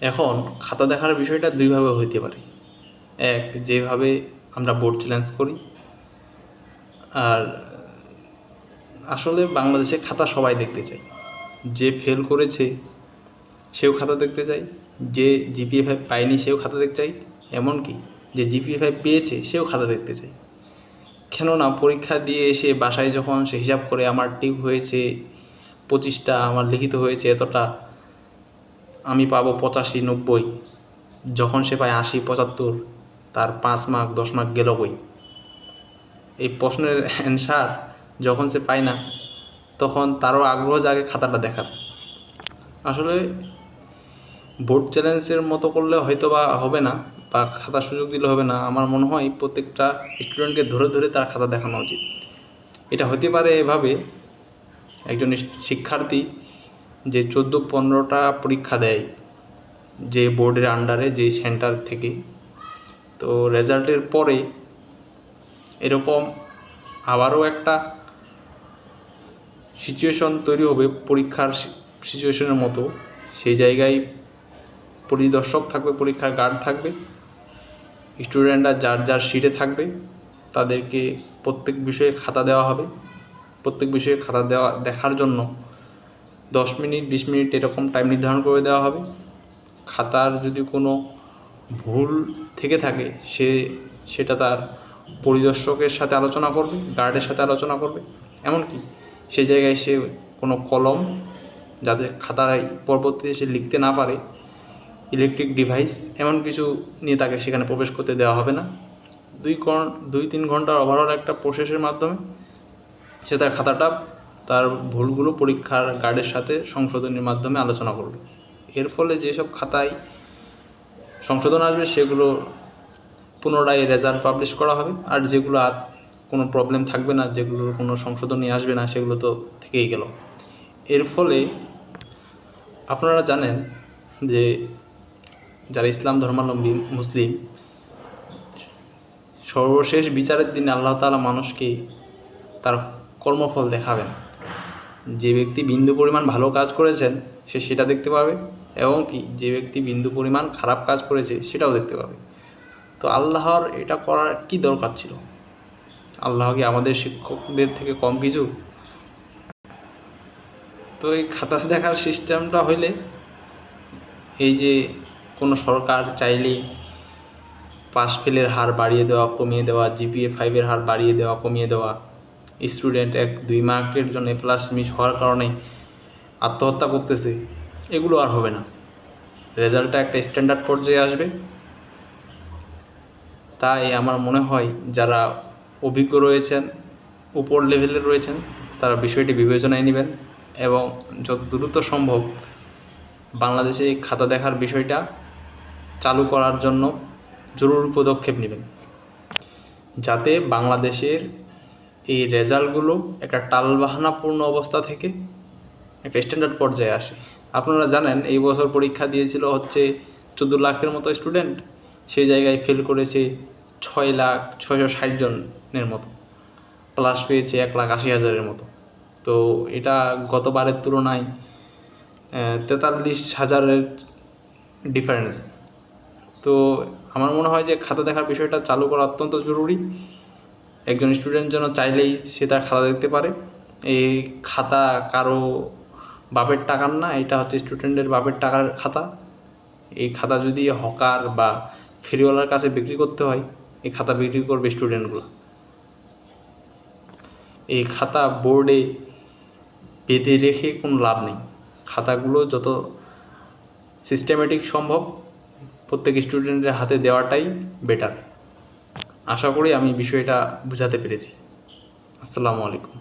এখন খাতা দেখার বিষয়টা দুইভাবে হইতে পারে। এক, যেভাবে আমরা বোর্ড চ্যালেঞ্জ করি। আর আসলে বাংলাদেশে খাতা সবাই দেখতে চায়। যে ফেল করেছে, সেও খাতা দেখতে চাই যে জিপিএ ফাইভ পায়নি, সেও খাতা দেখতে চায়। এমনকি যে জিপিএ ফাইভ পেয়েছে, সেও খাতা দেখতে চাই কেননা পরীক্ষা দিয়ে এসে বাসায় যখন সে হিসাব করে, আমার টিপ হয়েছে, পঁচিশটা, আমার লিখিত হয়েছে এতটা আমি পাবো পঁচাশি, নব্বই। যখন সে পায় আশি, পঁচাত্তর, তার পাঁচ মার্ক দশ মার্ক গেল কই? এই প্রশ্নের অ্যান্সার যখন সে পায় না, তখন তারও আগ্রহ জাগে খাতাটা দেখার। আসলে বোর্ড চ্যালেঞ্জের মতো করলে হয়তো বা হবে না, বা খাতার সুযোগ দিলে হবে না। আমার মনে হয় প্রত্যেকটা স্টুডেন্টকে ধরে ধরে তার খাতা দেখানো উচিত। এটা হতে পারে এভাবে একজন শিক্ষার্থী যে চোদ্দ পনেরোটা পরীক্ষা দেয় যে বোর্ডের আন্ডারে, যে সেন্টার থেকে। তো রেজাল্টের পরে এরকম আবারও একটা সিচুয়েশন তৈরি হবে পরীক্ষার সিচুয়েশনের মতো। সেই জায়গায় পরিদর্শক থাকবে, পরীক্ষার গার্ড থাকবে। স্টুডেন্টরা যার যার সিটে থাকবে, তাদেরকে প্রত্যেক বিষয়ে খাতা দেওয়া হবে। প্রত্যেক বিষয়ে খাতা দেওয়া, দেখার জন্য দশ মিনিট, বিশ মিনিট এরকম টাইম নির্ধারণ করে দেওয়া হবে। খাতার যদি কোনো ভুল থেকে থাকে, সে সেটা তার পরিদর্শকের সাথে আলোচনা করবে গার্ডের সাথে আলোচনা করবে। এমনকি সেই জায়গায় সে কোনো কলম যাতে খাতায় পরবর্তীতে সে লিখতে না পারে ইলেকট্রিক ডিভাইস এমন কিছু নিয়ে তাকে সেখানে প্রবেশ করতে দেওয়া হবে না। দুই দুই, তিন ঘণ্টার ওভারঅল একটা প্রসেসের মাধ্যমে সে তার খাতাটা তার ভুলগুলো পরীক্ষার গার্ডের সাথে সংশোধনের মাধ্যমে আলোচনা করবে। এর ফলে যেসব খাতায় সংশোধন আসবে, সেগুলো পুনরায় রেজাল্ট পাবলিশ করা হবে। আর যেগুলো আর কোনো প্রবলেম থাকবে না যেগুলোর কোনো সংশোধনী আসবে না, সেগুলো তো থেকেই গেল। এর ফলে আপনারা জানেন যে যারা ইসলাম ধর্মাবলম্বী মুসলিম, সর্বশেষ বিচারের দিন আল্লাহ তালা মানুষকে তার কর্মফল দেখাবেন। যে ব্যক্তি বিন্দু পরিমাণ ভালো কাজ করেছেন, সে সেটা দেখতে পাবে এবং কি যে ব্যক্তি বিন্দু পরিমাণ খারাপ কাজ করেছে, সেটাও দেখতে পাবে। তো আল্লাহর এটা করার কি দরকার ছিল? আল্লাহ কি আমাদের শিক্ষকদের থেকে কম কিছু? তো এই খাতা দেখার সিস্টেমটা হইলে এই যে কোনো সরকার চাইলেই পাস ফেলের হার বাড়িয়ে দেওয়া, কমিয়ে দেওয়া জিপিএ ফাইভের হার বাড়িয়ে দেওয়া, কমিয়ে দেওয়া স্টুডেন্ট এক দুই মার্কের জন্য প্লাস মিস হওয়ার কারণে আত্মহত্যা করতেছে, এগুলো আর হবে না। রেজাল্টটা একটা স্ট্যান্ডার্ড পর্যায়ে আসবে। তাই আমার মনে হয় যারা অভিজ্ঞ রয়েছেন, উপর লেভেলের রয়েছেন, তারা বিষয়টি বিবেচনায় নেবেন এবং যত দ্রুত সম্ভব বাংলাদেশে খাতা দেখার বিষয়টা চালু করার জন্য জরুরি পদক্ষেপ নেবেন। যাতে বাংলাদেশের এই রেজাল্টগুলো একটা টালবাহানাপূর্ণ অবস্থা থেকে একটা স্ট্যান্ডার্ড পর্যায়ে আসে। আপনারা জানেন, এই বছর পরীক্ষা দিয়েছিল হচ্ছে চোদ্দ লাখের মতো স্টুডেন্ট সেই জায়গায় ফেল করেছে ছয় লাখ ছয়শো ষাট জনের মতো। প্লাস পেয়েছে এক লাখ আশি হাজারের মতো। তো এটা গতবারের তুলনায় তেতাল্লিশ হাজারের ডিফারেন্স তো আমার মনে হয় যে খাতা দেখার বিষয়টা চালু করা অত্যন্ত জরুরি। একজন স্টুডেন্ট যেন চাইলেই সে তার খাতা দেখতে পারে। এই খাতা কারও বাপের টাকার না, এটা হচ্ছে স্টুডেন্টের বাপের টাকার খাতা। এই খাতা যদি হকার বা ফেরিওয়ালার কাছে বিক্রি করতে হয়, এই খাতা বিক্রি করবে স্টুডেন্টগুলো এই খাতা বোর্ডে বেঁধে রেখে কোনো লাভ নেই। খাতাগুলো যত সিস্টেমেটিক সম্ভব, প্রত্যেক স্টুডেন্টের হাতে দেওয়াটাই বেটার আশা করি আমি বিষয়টা বুঝাতে পেরেছি। আসসালামু আলাইকুম।